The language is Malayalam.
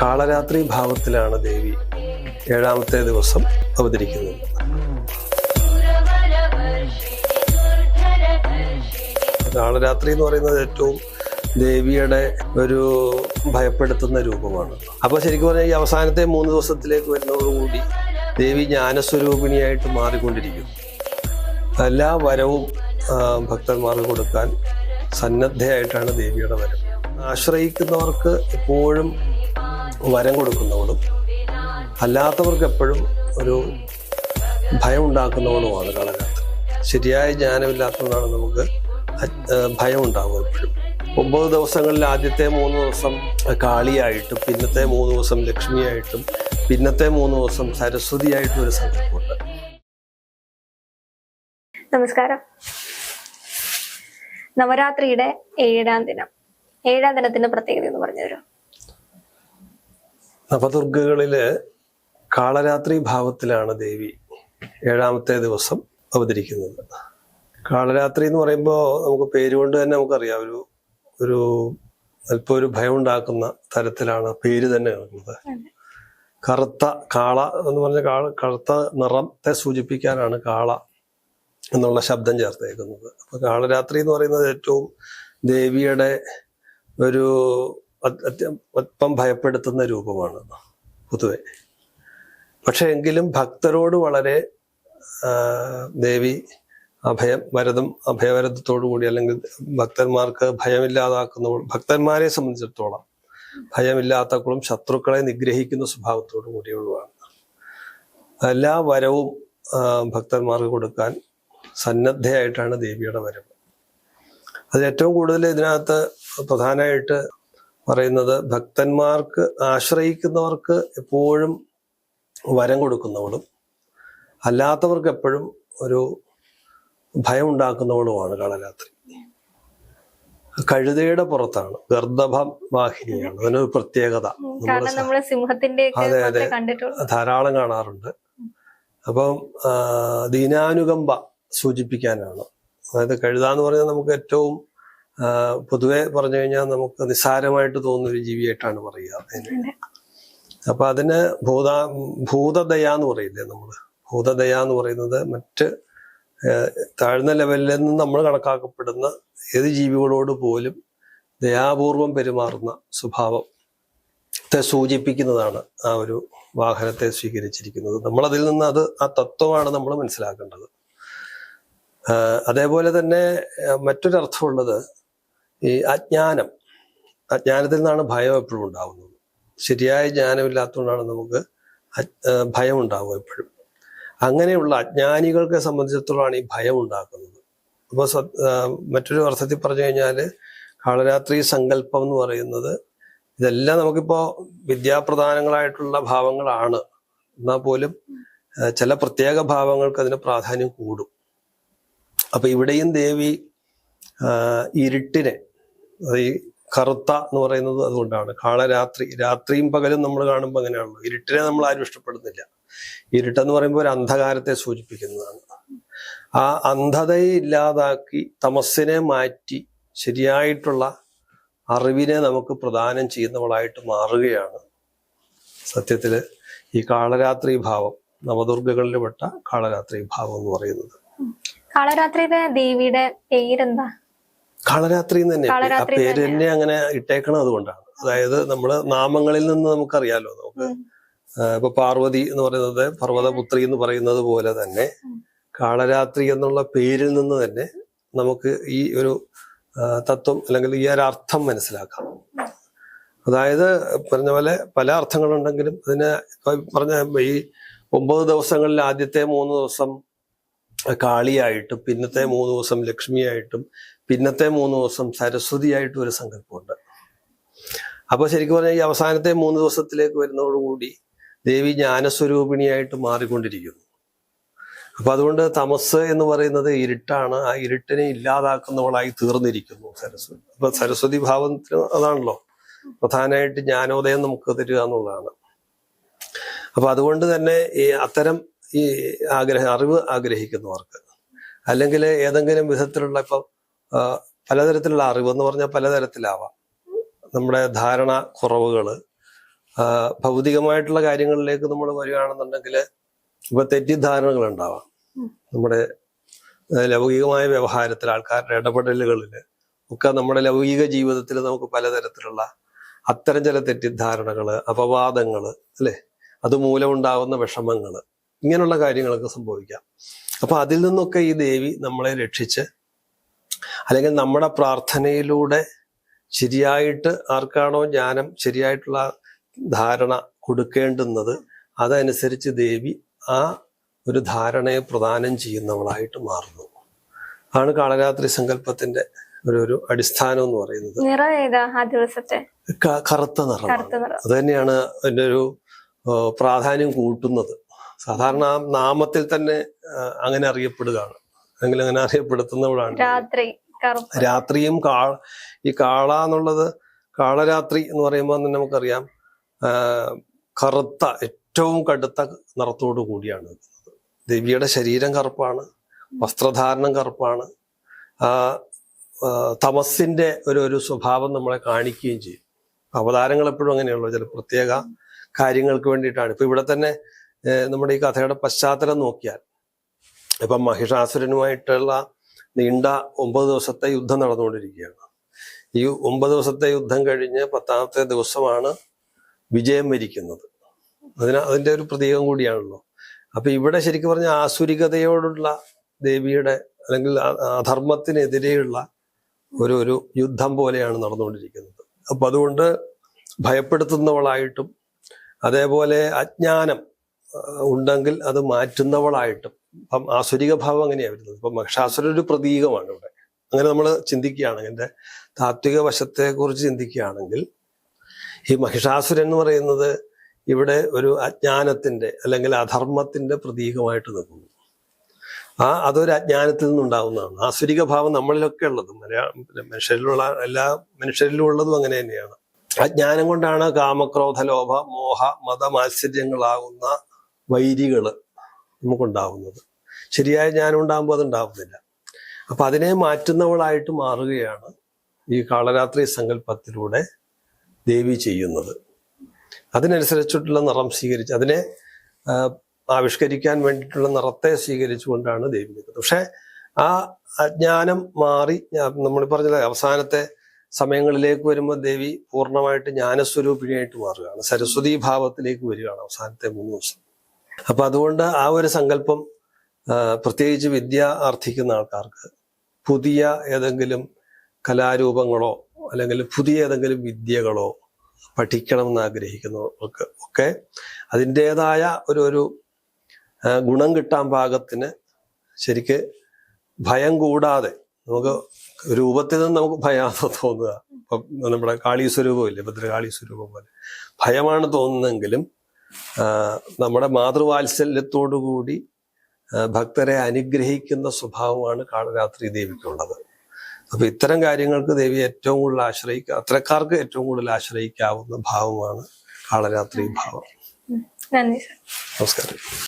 കാളരാത്രി ഭാവത്തിലാണ് ദേവി ഏഴാമത്തെ ദിവസം അവതരിക്കുന്നത്. കാളരാത്രി എന്ന് പറയുന്നത് ഏറ്റവും ദേവിയുടെ ഒരു ഭയപ്പെടുത്തുന്ന രൂപമാണ്. അപ്പോൾ ശരിക്കും പറഞ്ഞാൽ ഈ അവസാനത്തെ മൂന്ന് ദിവസത്തിലേക്ക് വരുന്നതോടുകൂടി ദേവി ജ്ഞാനസ്വരൂപിണിയായിട്ട് മാറിക്കൊണ്ടിരിക്കുന്നു എല്ലാ വരവും ഭക്തന്മാർക്ക് കൊടുക്കാൻ സന്നദ്ധയായിട്ടാണ് ദേവിയുടെ വരം. ആശ്രയിക്കുന്നവർക്ക് എപ്പോഴും വരം കൊടുക്കുന്നവളും അല്ലാത്തവർക്ക് എപ്പോഴും ഒരു ഭയം ഉണ്ടാക്കുന്നവളുമാണ് കാളരാത്രി ശരിയായ ജ്ഞാനമില്ലാത്തതുകൊണ്ടാണ് നമുക്ക് ഭയം ഉണ്ടാകും എപ്പോഴും. ഒമ്പത് ദിവസങ്ങളിൽ ആദ്യത്തെ മൂന്ന് ദിവസം കാളിയായിട്ടും പിന്നത്തെ മൂന്ന് ദിവസം ലക്ഷ്മിയായിട്ടും പിന്നത്തെ മൂന്ന് ദിവസം സരസ്വതിയായിട്ടും ഒരു സങ്കല്പമുണ്ട്. നമസ്കാരം. നവരാത്രിയുടെ ഏഴാം ദിനം. ഏഴാം ദിനത്തിന്റെ പ്രത്യേകത എന്ന് പറഞ്ഞു നവദുർഗകളിൽ കാളരാത്രി ഭാവത്തിലാണ് ദേവി ഏഴാമത്തെ ദിവസം അവതരിക്കുന്നത്. കാളരാത്രി എന്ന് പറയുമ്പോൾ നമുക്ക് പേരുകൊണ്ട് തന്നെ നമുക്കറിയാം. ഒരു ഒരു അല്പം ഒരു ഭയം ഉണ്ടാക്കുന്ന തരത്തിലാണ് പേര് തന്നെ കിടക്കുന്നത് കറുത്ത കാള എന്ന് പറഞ്ഞ കാള കറുത്ത നിറത്തെ സൂചിപ്പിക്കാനാണ് കാള എന്നുള്ള ശബ്ദം ചേർത്തേക്കുന്നത്. അപ്പൊ കാളരാത്രി എന്ന് പറയുന്നത് ഏറ്റവും ദേവിയുടെ ഒരു അല്പം ഭയപ്പെടുത്തുന്ന രൂപമാണ് പൊതുവെ. പക്ഷെ എങ്കിലും ഭക്തരോട് വളരെ ദേവി അഭയം വരതും അഭയവരതത്തോടു കൂടി അല്ലെങ്കിൽ ഭക്തന്മാർക്ക് ഭയമില്ലാതാക്കുന്ന ഭക്തന്മാരെ സംബന്ധിച്ചിടത്തോളം ഭയമില്ലാത്തക്കളും ശത്രുക്കളെ നിഗ്രഹിക്കുന്ന സ്വഭാവത്തോടു കൂടിയുള്ളതാണ് എല്ലാ വരവും ഭക്തന്മാർക്ക് കൊടുക്കാൻ സന്നദ്ധയായിട്ടാണ് ദേവിയുടെ വരവ്. അത് ഏറ്റവും കൂടുതൽ ഇതിനകത്ത് പ്രധാനമായിട്ട് പറയുന്നത് ഭക്തന്മാർക്ക് ആശ്രയിക്കുന്നവർക്ക് എപ്പോഴും വരം കൊടുക്കുന്നവളും അല്ലാത്തവർക്ക് എപ്പോഴും ഒരു ഭയം ഉണ്ടാക്കുന്നവളുമാണ് കാളരാത്രി. കഴുതയുടെ പുറത്താണ് ഗർദഭം വാഹിനിയാണ് അതിനൊരു പ്രത്യേകത നമ്മൾ സിംഹത്തിന്റെ അതെ, അതെ. ധാരാളം കാണാറുണ്ട്. അപ്പം ദീനാനുകമ്പ സൂചിപ്പിക്കാനാണ്. അതായത് കഴുത എന്ന് പറഞ്ഞാൽ നമുക്ക് ഏറ്റവും പൊതുവെ പറഞ്ഞു കഴിഞ്ഞാൽ നമുക്ക് നിസ്സാരമായിട്ട് തോന്നുന്ന ഒരു ജീവിയായിട്ടാണ് പറയുക അതിന്. അപ്പൊ അതിന് ഭൂത ഭൂതദയ എന്ന് പറയില്ലേ നമ്മൾ ഭൂതദയ എന്ന് പറയുന്നത് മറ്റ് താഴ്ന്ന ലെവലിൽ നിന്ന് നമ്മൾ കണക്കാക്കപ്പെടുന്ന ഏത് ജീവികളോട് പോലും ദയാപൂർവം പെരുമാറുന്ന സ്വഭാവം സ്വഭാവത്തെ സൂചിപ്പിക്കുന്നതാണ് ആ ഒരു വാഹനത്തെ സ്വീകരിച്ചിരിക്കുന്നത്. നമ്മൾ അതിൽ നിന്ന് അത് ആ തത്വമാണ് നമ്മൾ മനസ്സിലാക്കേണ്ടത്. അതേപോലെ തന്നെ മറ്റൊരർത്ഥമുള്ളത് ഈ അജ്ഞാനം. അജ്ഞാനത്തിൽ നിന്നാണ് ഭയം എപ്പോഴും ഉണ്ടാകുന്നത് ശരിയായ ജ്ഞാനമില്ലാത്തതുകൊണ്ടാണ് നമുക്ക് ഭയം ഉണ്ടാവുക എപ്പോഴും. അങ്ങനെയുള്ള അജ്ഞാനികൾക്ക് സംബന്ധിച്ചിടത്തോളമാണ് ഈ ഭയം ഉണ്ടാക്കുന്നത്. അപ്പോൾ മറ്റൊരു അർത്ഥത്തിൽ പറഞ്ഞു കഴിഞ്ഞാൽ കാളരാത്രി സങ്കല്പം എന്ന് പറയുന്നത് ഇതെല്ലാം നമുക്കിപ്പോ വിദ്യാപ്രധാനങ്ങളായിട്ടുള്ള ഭാവങ്ങളാണ്. എന്നാൽ പോലും ചില പ്രത്യേക ഭാവങ്ങൾക്ക് അതിന് പ്രാധാന്യം കൂടും. അപ്പൊ ഇവിടെയും ദേവി ഇരുട്ടിനെ അത് ഈ കറുത്ത എന്ന് പറയുന്നത് അതുകൊണ്ടാണ്. കാളരാത്രി രാത്രിയും പകലും നമ്മൾ കാണുമ്പോൾ അങ്ങനെയാണല്ലോ. ഇരുട്ടിനെ നമ്മൾ ആരും ഇഷ്ടപ്പെടുന്നില്ല. ഇരുട്ടെന്ന് പറയുമ്പോൾ ഒരു അന്ധകാരത്തെ സൂചിപ്പിക്കുന്നതാണ്. ആ അന്ധതയെ ഇല്ലാതാക്കി തമസ്സിനെ മാറ്റി ശരിയായിട്ടുള്ള അറിവിനെ നമുക്ക് പ്രദാനം ചെയ്യുന്നവളായിട്ട് മാറുകയാണ് സത്യത്തിൽ ഈ കാളരാത്രി ഭാവം നവദുർഗകളിൽ പെട്ട കാളരാത്രി ഭാവം എന്ന് പറയുന്നത്. കാളരാത്രിയുടെ ദേവിയുടെ പേരെന്താ? കാളരാത്രി തന്നെ. ആ പേര് തന്നെ. അങ്ങനെ ഇട്ടേക്കണം അതുകൊണ്ടാണ്. അതായത് നമ്മൾ നാമങ്ങളിൽ നിന്ന് നമുക്കറിയാലോ. നമുക്ക് ഇപ്പൊ പാർവതി എന്ന് പറയുന്നത് പർവതപുത്രി എന്ന് പറയുന്നത് പോലെ തന്നെ കാളരാത്രി എന്നുള്ള പേരിൽ നിന്ന് തന്നെ നമുക്ക് ഈ ഒരു തത്വം അല്ലെങ്കിൽ ഈ ഒരു അർത്ഥം മനസ്സിലാക്കാം. അതായത് പറഞ്ഞ പോലെ പല അർത്ഥങ്ങളുണ്ടെങ്കിലും അതിന് പറഞ്ഞ ഈ ഒമ്പത് ദിവസങ്ങളിൽ ആദ്യത്തെ മൂന്ന് ദിവസം കാളിയായിട്ടും പിന്നത്തെ മൂന്ന് ദിവസം ലക്ഷ്മിയായിട്ടും പിന്നത്തെ മൂന്ന് ദിവസം സരസ്വതിയായിട്ടും ഒരു സങ്കല്പമുണ്ട് അപ്പൊ ശരിക്കും പറഞ്ഞാൽ ഈ അവസാനത്തെ മൂന്ന് ദിവസത്തിലേക്ക് വരുന്നതോടുകൂടി ദേവി ജ്ഞാനസ്വരൂപിണിയായിട്ട് മാറിക്കൊണ്ടിരിക്കുന്നു. അപ്പൊ അതുകൊണ്ട് തമസ് എന്ന് പറയുന്നത് ഇരുട്ടാണ്. ആ ഇരുട്ടിനെ ഇല്ലാതാക്കുന്നവളായി തീർന്നിരിക്കുന്നു സരസ്വതി. അപ്പൊ സരസ്വതി ഭാവത്തിന് അതാണല്ലോ. പ്രധാനമായിട്ട് ജ്ഞാനോദയം നമുക്ക് തരിക എന്നുള്ളതാണ്. അപ്പൊ അതുകൊണ്ട് തന്നെ ഈ അത്തരം ഈ ആഗ്രഹ അറിവ് ആഗ്രഹിക്കുന്നവർക്ക്. അല്ലെങ്കിൽ ഏതെങ്കിലും വിധത്തിലുള്ള ഇപ്പം പലതരത്തിലുള്ള അറിവ് എന്ന് പറഞ്ഞാൽ പലതരത്തിലാവാം. നമ്മുടെ ധാരണ കുറവുകൾ ഭൗതികമായിട്ടുള്ള കാര്യങ്ങളിലേക്ക് നമ്മൾ വരികയാണെന്നുണ്ടെങ്കിൽ ഇപ്പൊ തെറ്റിദ്ധാരണകൾ ഉണ്ടാവാം നമ്മുടെ ലൗകികമായ വ്യവഹാരത്തിൽ ആൾക്കാരുടെ ഇടപെടലുകളിൽ ഒക്കെ നമ്മുടെ ലൗകിക ജീവിതത്തിൽ നമുക്ക് പലതരത്തിലുള്ള അത്തരം ചില തെറ്റിദ്ധാരണകൾ അപവാദങ്ങൾ അല്ലേ? അതുമൂലം ഉണ്ടാകുന്ന വിഷമങ്ങൾ. ഇങ്ങനെയുള്ള കാര്യങ്ങളൊക്കെ സംഭവിക്കാം. അപ്പൊ അതിൽ നിന്നൊക്കെ ഈ ദേവി നമ്മളെ രക്ഷിച്ച് അല്ലെങ്കിൽ നമ്മുടെ പ്രാർത്ഥനയിലൂടെ ശരിയായിട്ട് ആർക്കാണോ ജ്ഞാനം ശരിയായിട്ടുള്ള ധാരണ കൊടുക്കേണ്ടുന്നത് അതനുസരിച്ച് ദേവി ആ ഒരു ധാരണയെ പ്രദാനം ചെയ്യുന്നവളായിട്ട് മാറുന്നു. ആണ് കാളരാത്രി സങ്കല്പത്തിന്റെ ഒരു ഒരു അടിസ്ഥാനം എന്ന് പറയുന്നത്. നിറം ഏതാ ആ ദിവസത്തെ? ക- കറുത്ത നിറം. അത് തന്നെയാണ് അതിന്റെ ഒരു പ്രാധാന്യം കൂട്ടുന്നത്. സാധാരണ നാമത്തിൽ തന്നെ അങ്ങനെ അറിയപ്പെടുകയാണ്. അല്ലെങ്കിൽ അങ്ങനെ അറിയപ്പെടുത്തുന്നവളാണ് രാത്രി രാത്രിയും കാ ഈ കാള എന്നുള്ളത് കാളരാത്രി എന്ന് പറയുമ്പോൾ തന്നെ നമുക്കറിയാം കറുത്ത ഏറ്റവും കടുത്ത നിറത്തോടു കൂടിയാണ്. ദേവിയുടെ ശരീരം കറുപ്പാണ് വസ്ത്രധാരണം കറുപ്പാണ്. തമസിന്റെ ഒരു ഒരു സ്വഭാവം നമ്മളെ കാണിക്കുകയും ചെയ്യും. അവതാരങ്ങൾ എപ്പോഴും അങ്ങനെയുള്ളൂ ചില പ്രത്യേക കാര്യങ്ങൾക്ക് വേണ്ടിയിട്ടാണ്. ഇപ്പൊ ഇവിടെ തന്നെ നമ്മുടെ ഈ കഥയുടെ പശ്ചാത്തലം നോക്കിയാൽ ഇപ്പം മഹിഷാസുരനുമായിട്ടുള്ള നീണ്ട ഒമ്പത് ദിവസത്തെ യുദ്ധം നടന്നുകൊണ്ടിരിക്കുകയാണ്. ഈ ഒമ്പത് ദിവസത്തെ യുദ്ധം കഴിഞ്ഞ് പത്താമത്തെ ദിവസമാണ് വിജയം വരിക്കുന്നത്. അതിന് അതിന്റെ ഒരു പ്രതീകം കൂടിയാണല്ലോ. അപ്പൊ ഇവിടെ ശരിക്കും പറഞ്ഞ ആസുരികതയോടുള്ള ദേവിയുടെ അല്ലെങ്കിൽ അധർമ്മത്തിനെതിരെയുള്ള ഒരു ഒരു യുദ്ധം പോലെയാണ് നടന്നുകൊണ്ടിരിക്കുന്നത്. അപ്പൊ അതുകൊണ്ട് ഭയപ്പെടുത്തുന്നവളായിട്ടും അതേപോലെ അജ്ഞാനം ഉണ്ടെങ്കിൽ അത് മാറ്റുന്നവളായിട്ടും. അപ്പം ആസുരിക ഭാവം അങ്ങനെയാണ് വരുന്നത്. ഇപ്പം മഹിഷാസുര ഒരു പ്രതീകമാണ് ഇവിടെ. അങ്ങനെ നമ്മൾ ചിന്തിക്കുകയാണെങ്കിൽ എന്റെ താത്വിക വശത്തെക്കുറിച്ച് ചിന്തിക്കുകയാണെങ്കിൽ ഈ മഹിഷാസുരൻ എന്ന് പറയുന്നത് ഇവിടെ ഒരു അജ്ഞാനത്തിന്റെ അല്ലെങ്കിൽ അധർമ്മത്തിന്റെ പ്രതീകമായിട്ട് നിൽക്കുന്നു. ആ അതൊരു അജ്ഞാനത്തിൽ നിന്നുണ്ടാവുന്നതാണ്. ആസുരിക ഭാവം നമ്മളിലൊക്കെ ഉള്ളത്. മലയാളം മനുഷ്യരിലുള്ള എല്ലാ മനുഷ്യരിലും ഉള്ളതും അങ്ങനെ തന്നെയാണ്. അജ്ഞാനം കൊണ്ടാണ് കാമക്രോധ ലോഭ മോഹ മതമാത്സര്യങ്ങളാകുന്ന വൈരികൾ നമുക്കുണ്ടാവുന്നത്. ശരിയായ ജ്ഞാനം ഉണ്ടാകുമ്പോൾ അതുണ്ടാവുന്നില്ല. അപ്പൊ അതിനെ മാറ്റുന്നവളായിട്ട് മാറുകയാണ് ഈ കാളരാത്രി സങ്കല്പത്തിലൂടെ ദേവി ചെയ്യുന്നത്. അതിനനുസരിച്ചിട്ടുള്ള നിറം സ്വീകരിച്ച് അതിനെ ആവിഷ്കരിക്കാൻ വേണ്ടിയിട്ടുള്ള നിറത്തെ സ്വീകരിച്ചുകൊണ്ടാണ് ദേവി നിൽക്കുന്നത്. പക്ഷെ ആ അജ്ഞാനം മാറി നമ്മൾ പറഞ്ഞ അവസാനത്തെ സമയങ്ങളിലേക്ക് വരുമ്പോൾ ദേവി പൂർണമായിട്ട് ജ്ഞാനസ്വരൂപിണിയായിട്ട് മാറുകയാണ്. സരസ്വതി ഭാവത്തിലേക്ക് വരികയാണ് അവസാനത്തെ മൂന്ന് ദിവസം. അപ്പൊ അതുകൊണ്ട് ആ ഒരു സങ്കല്പം പ്രത്യേകിച്ച് വിദ്യ ആർത്ഥിക്കുന്ന ആൾക്കാർക്ക് പുതിയ ഏതെങ്കിലും കലാരൂപങ്ങളോ അല്ലെങ്കിൽ പുതിയ ഏതെങ്കിലും വിദ്യകളോ പഠിക്കണം എന്ന് ആഗ്രഹിക്കുന്നവർക്ക് ഒക്കെ അതിന്റേതായ ഒരു ഒരു ഗുണം കിട്ടാൻ പാകത്തിന് ശരിക്ക് ഭയം കൂടാതെ നമുക്ക് രൂപത്തിൽ നിന്ന് നമുക്ക് ഭയമാണ് തോന്നുക. നമ്മുടെ കാളി സ്വരൂപമില്ലേ ഭദ്രകാളി സ്വരൂപം പോലെ. ഭയമാണ് തോന്നുന്നെങ്കിലും നമ്മുടെ മാതൃവാത്സല്യത്തോടുകൂടി ഭക്തരെ അനുഗ്രഹിക്കുന്ന സ്വഭാവമാണ് കാളരാത്രി ദേവിക്കുള്ളത്. അപ്പൊ ഇത്തരം കാര്യങ്ങൾക്ക് ദേവി ഏറ്റവും കൂടുതൽ ആശ്രയിക്കുക അത്രക്കാർക്ക് ഏറ്റവും കൂടുതൽ ആശ്രയിക്കാവുന്ന ഭാവമാണ് കാളരാത്രി ഭാവം. നമസ്കാരം.